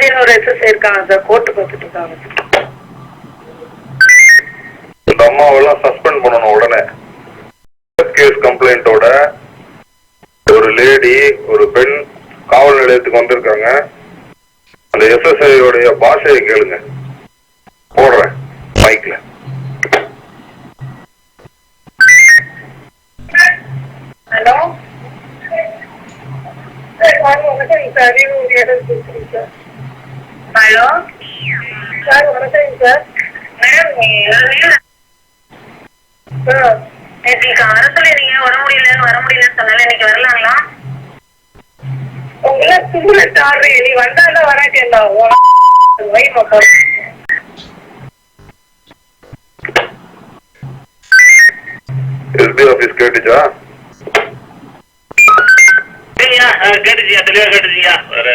சுமதினு ஒரு எஸ்எஸ்ஐ இருக்காங்க sir. Court பார்த்துட்டு இருக்காங்க. இந்த அம்மாவெல்லாம் சஸ்பெண்ட் பண்ணணும் உடனே. கேஸ் கம்ப்ளைண்டோட ஒரு லேடி ஒரு பெண் காவல் நிலையத்துக்கு வந்திருக்காங்க. அந்த எஸ்எஸ்ஐ உடைய பாஷையை கேளுங்க. போடுறேன் மைக்ல hello sir sir sir hello. Sir வணக்கம் சார். மேடம் சார் நேற்று வர சொல்லிருந்தீங்க வர முடியலன்னு வர முடியலன்னு சொன்னால இன்னைக்கு வரலாங்களா? உங்களை தும்புல சாடுறீ நீ வந்தாங்க வராட்டேன்டா வை மக்கள் எஸ்பி ஆபீஸ் கேட்டுச்சா? கேட்டுச்சியா தெளிவாக கேட்டுச்சியா ஒரு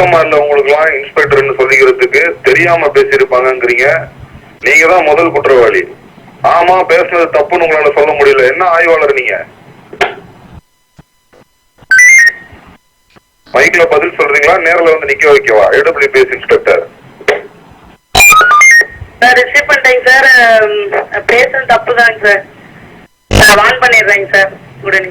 வெக்கமா இல்ல உங்களுக்கு எல்லாம் இன்ஸ்பெக்டர்னு சொல்லிக்கிறதுக்கு தெரியாம பேசியிருப்பாங்கிறீங்க நீங்க தான் முதல் குற்றவாளி. ஆமா பேசுனது தப்புன்னு உங்களால சொல்ல முடியல. என்ன ஆய்வாளர் நீங்க? மைக்ல பதில் சொல்றீங்களா? நேர்ல வந்து நிக்க வைக்கவா? AWPS inspector. சார் ரிசீவ் பண்ணிட்டேங்க சார். பேசுறது தப்பு தாங்க சார். நான் வான் பண்ணிடுறேங்க சார். உடனே.